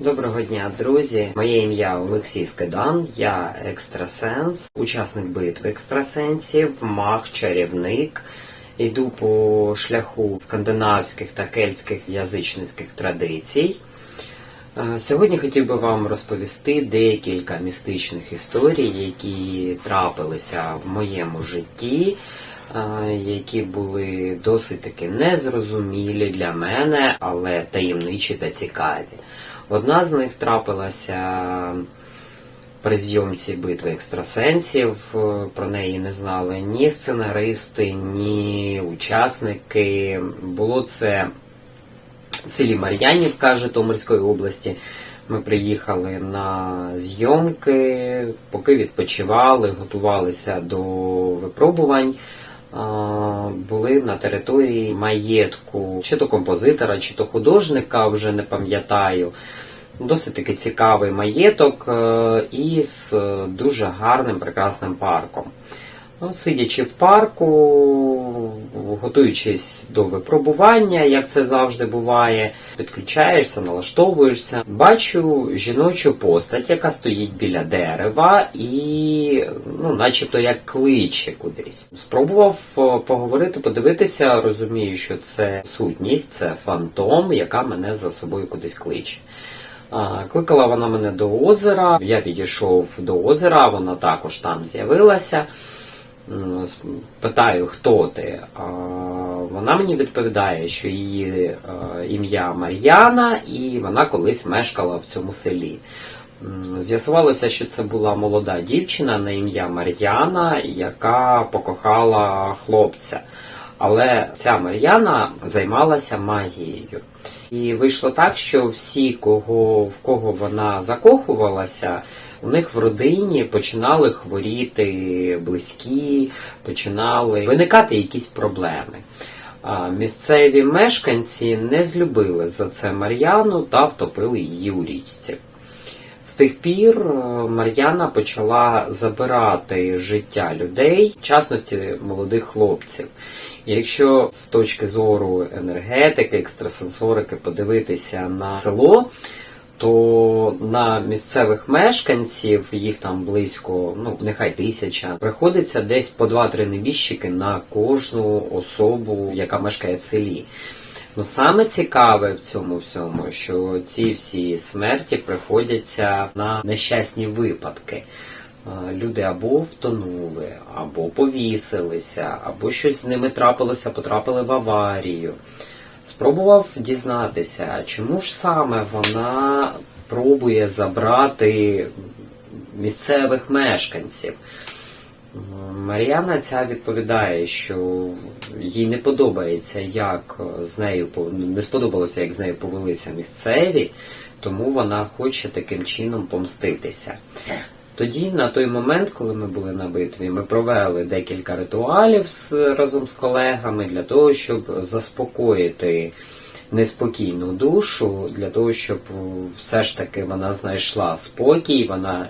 Доброго дня, друзі. Моє ім'я Олексій Скидан, я екстрасенс, учасник битви екстрасенсів, маг, чарівник. Йду по шляху скандинавських та кельтських язичницьких традицій. Е, Сьогодні хотів би вам розповісти декілька містичних історій, які трапилися в моєму житті, е, які були досить таки незрозумілі для мене, але таємничі та цікаві. Одна з них трапилася при зйомці битви екстрасенсів. Е, Про неї не знали ні сценаристи, ні учасники. Було це в селі Мар'янівка Житомирської області. Ми приїхали на зйомки, поки відпочивали, готувалися до випробувань. Були на території маєтку чи то композитора, чи то художника, вже не пам'ятаю. Досить таки цікавий маєток е, із е, дуже гарним прекрасним парком. Ну, Сидячи в парку, готуючись до випробування, як це завжди буває, підключаєшся, налаштовуєшся. Бачу жіночу постать, яка стоїть біля дерева і, ну, начебто як кличе кудись. Спробував е, поговорити, подивитися, розумію, що це сутність, це фантом, яка мене за собою кудись кличе. Кликала вона мене до озера. Я підійшов до озера, вона також там з'явилася. С- Питаю, хто ти? Вона мені відповідає, що її е, ім'я Мар'яна, і вона колись мешкала в цьому селі. З'ясувалося, що це була молода дівчина на ім'я Мар'яна, яка покохала хлопця. Але ця Мар'яна займалася магією. І вийшло так, що всі, кого, в кого вона закохувалася, у них в родині починали хворіти близькі, починали виникати якісь проблеми. Місцеві мешканці не злюбили за це Мар'яну та втопили її у річці. З тих пір е, Мар'яна почала забирати життя людей, в частності молодих хлопців. Якщо з точки зору енергетики, екстрасенсорики подивитися на село, то на місцевих мешканців, їх там близько, ну нехай тисяча, приходиться десь по 2-3 небіжчики на кожну особу, яка мешкає в селі. Ну саме цікаве в цьому всьому, що ці всі смерті приходяться на нещасні випадки. Люди або втонули, або повісилися, або щось з ними трапилося, потрапили в аварію. Спробував дізнатися, чому ж саме вона пробує забрати місцевих мешканців. Мар'яна ця відповідає, що їй не подобається, як з нею не сподобалося, як з нею повелися місцеві, тому вона хоче таким чином помститися. Тоді, на той момент, коли ми були на битві, ми провели декілька ритуалів з, разом з колегами для того, щоб заспокоїти неспокійну душу, для того, щоб все ж таки вона знайшла спокій, вона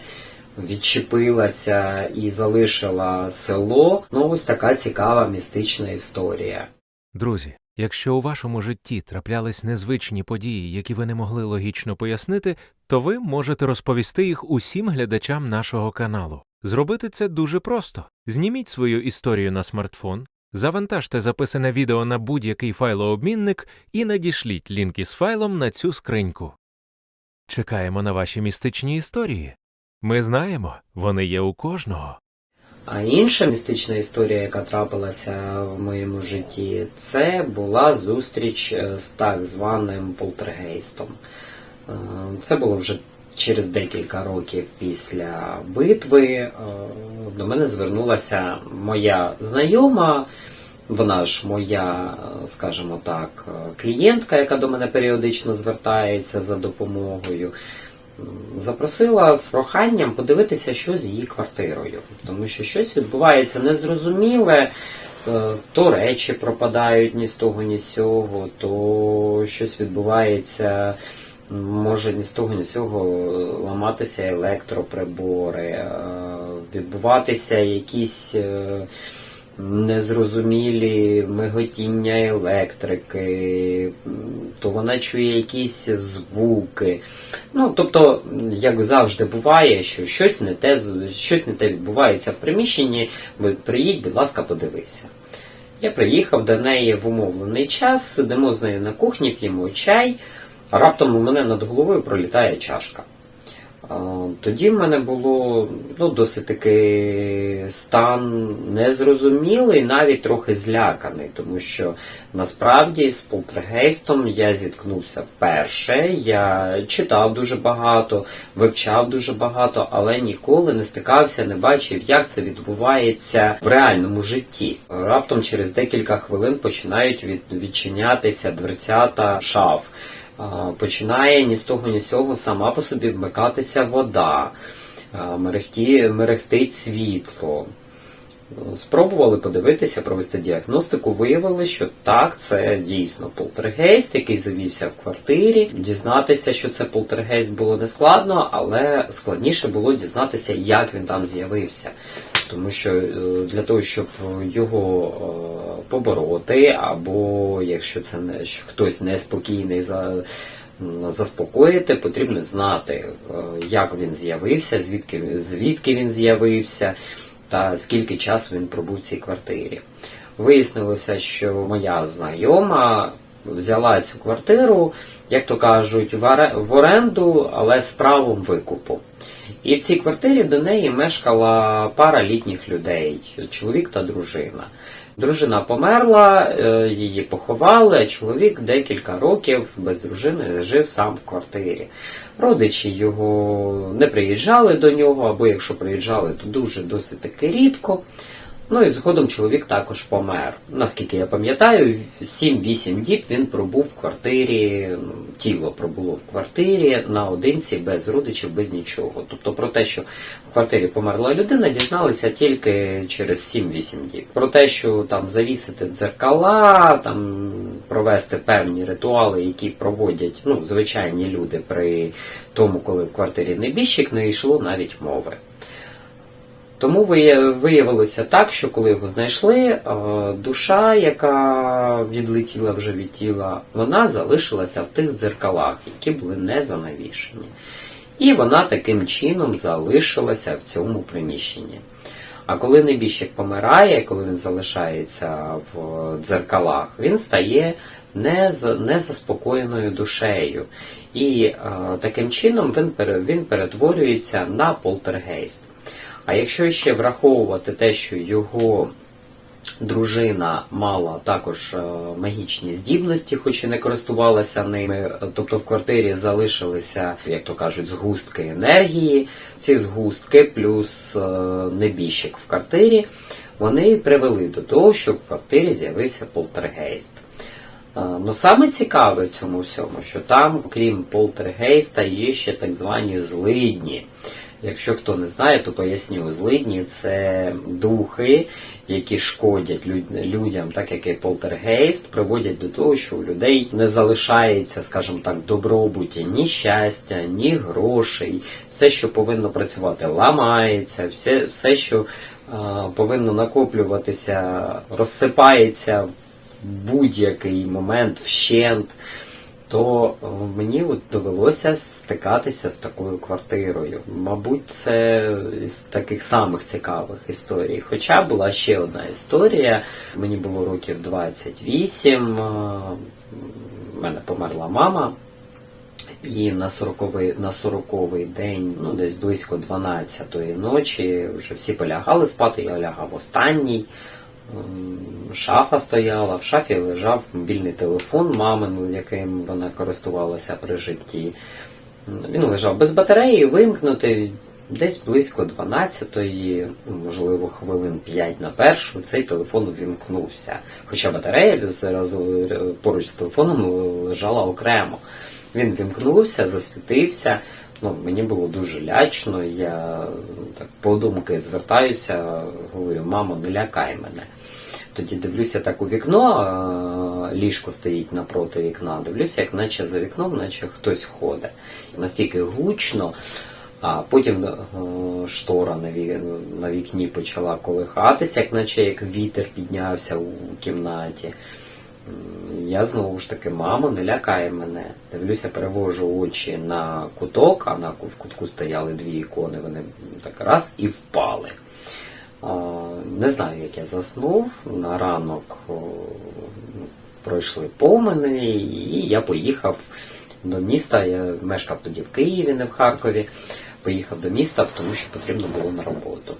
відчепилася і залишила село. Ну, ось така цікава містична історія. Друзі, якщо у вашому житті траплялись незвичні події, які ви не могли логічно пояснити, то ви можете розповісти їх усім глядачам нашого каналу. Зробити це дуже просто. Зніміть свою історію на смартфон, завантажте записане відео на будь-який файлообмінник і надішліть лінк із файлом на цю скриньку. Чекаємо на ваші містичні історії. Ми знаємо, вони є у кожного. А інша містична історія, яка трапилася в моєму житті, це була зустріч е, з так званим полтергейстом. Е, Це було вже через декілька років після битви. Е, До мене звернулася моя знайома. Вона ж моя, скажімо так, клієнтка, яка до мене періодично звертається за допомогою. Запросила з проханням подивитися, що з її квартирою, тому що щось відбувається незрозуміле, е, то речі пропадають ні з того, ні з сього, то щось відбувається, може ні з того, ні з сього ламатися електроприбори, е, відбуватися якісь е, незрозумілі миготіння електрики, то вона чує якісь звуки. Ну, тобто, як завжди буває, що щось не те, щось не те відбувається в приміщенні, приїдь, будь ласка, подивися. Я приїхав до неї в умовлений час, сидимо з нею на кухні, п'ємо чай, а раптом у мене над головою пролітає чашка. Тоді в мене було ну, досить таки стан незрозумілий, навіть трохи зляканий, тому що насправді з полтергейстом я зіткнувся вперше. Я читав дуже багато, вивчав дуже багато, але ніколи не стикався, не бачив, як це відбувається в реальному житті. Раптом через декілька хвилин починають від, відчинятися дверцята шаф. Починає ні з того, ні з цього сама по собі вмикатися вода, мерехті, мерехтить світло. Спробували подивитися, провести діагностику, виявили, що так, це дійсно полтергейст, який завівся в квартирі. Дізнатися, що це полтергейст було не складно, але складніше було дізнатися, як він там з'явився. Тому що е, для того, щоб його е, побороти, або якщо це не хтось неспокійний за. Заспокоїти потрібно знати, е, як він з'явився, звідки, звідки він з'явився, та скільки часу він пробув в цій квартирі. Вияснилося, що моя знайома взяла цю квартиру, як то кажуть, в оре- в оренду, але з правом викупу. І в цій квартирі до неї мешкала пара літніх людей, чоловік та дружина. Дружина померла, е, її поховали, а чоловік декілька років без дружини жив сам в квартирі. Родичі його не приїжджали до нього, або якщо приїжджали, то дуже досить таки рідко. Ну і згодом чоловік також помер. Наскільки я пам'ятаю, 7-8 діб він пробув в квартирі, ну, тіло пробуло в квартирі наодинці, без родичів, без нічого. Тобто про те, що в квартирі померла людина, дізналися тільки через 7-8 діб. Про те, що там завісити дзеркала, там провести певні ритуали, які проводять ну, звичайні люди при тому, коли в квартирі небіжчик, не йшло навіть мови. Тому виявилося так, що коли його знайшли, е, душа, яка відлетіла вже від тіла, вона залишилася в тих дзеркалах, які були не занавішені. І вона таким чином залишилася в цьому приміщенні. А коли небіжчик помирає, коли він залишається в дзеркалах, він стає незаспокоєною душею. І е, таким чином він перетворюється на полтергейст. А якщо ще враховувати те, що його дружина мала також е, магічні здібності, хоч і не користувалася ними, тобто в квартирі залишилися, як то кажуть, згустки енергії, ці згустки плюс е, небіжчик в квартирі, вони привели до того, що в квартирі з'явився полтергейст. Е, Ну саме цікаве в цьому всьому, що там, крім полтергейста, є ще так звані злидні. Якщо хто не знає, то поясню. Злидні це духи, які шкодять люд- людям, так як і полтергейст, приводять до того, що у людей не залишається, скажімо так, добробуті ні щастя, ні грошей. Все, що повинно працювати, ламається, все, все що е, повинно накоплюватися, розсипається в будь-який момент вщент то е, мені от довелося стикатися з такою квартирою. Мабуть, це із таких самих цікавих історій. Хоча була ще одна історія. Мені було років 28, е, в мене померла мама. І на 40-й, на 40-й день, ну десь близько 12-ї ночі, вже всі полягали спати, я лягав останній. Ем, Шафа стояла, в шафі лежав мобільний телефон мамин, яким вона користувалася при житті. Він лежав без батареї, вимкнутий. Десь близько 12-ї, ну, можливо, хвилин 5 на першу, цей телефон увімкнувся. Хоча батарея зразу е, поруч з телефоном лежала окремо. Він вімкнувся, засвітився. Ну, мені було дуже лячно. Я ну, так подумки звертаюся, говорю, мамо, не лякай мене. Тоді дивлюся так у вікно, ліжко стоїть напроти вікна. Дивлюся, як наче за вікном, наче хтось ходить. Настільки гучно. А потім е, штора на вікні почала колихатися, як наче як вітер піднявся у кімнаті. Я знову ж таки, мамо, не лякає мене. Дивлюся, перевожу очі на куток, а на в кутку стояли дві ікони, вони так раз і впали. Не знаю, як я заснув. На ранок пройшли помини, і я поїхав до міста. Я мешкав тоді в Києві, не в Харкові. Поїхав до міста, тому що потрібно було на роботу.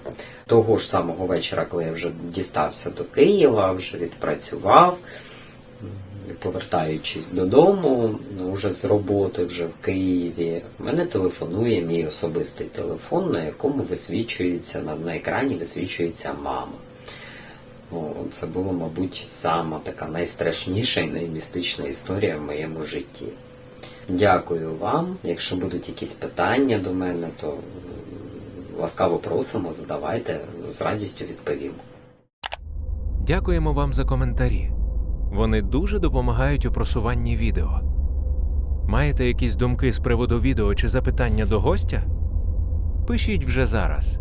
Того ж самого вечора, коли я вже дістався до Києва, вже відпрацював, повертаючись додому, ну, вже з роботи, вже в Києві, мене телефонує мій особистий телефон, на якому висвічується на, на екрані висвічується мама. О, це було, мабуть, сама така найстрашніша і наймістична історія в моєму житті. Дякую вам. Якщо будуть якісь питання до мене, то ласкаво просимо, задавайте, з радістю відповім. Дякуємо вам за коментарі. Вони дуже допомагають у просуванні відео. Маєте якісь думки з приводу відео чи запитання до гостя? Пишіть вже зараз.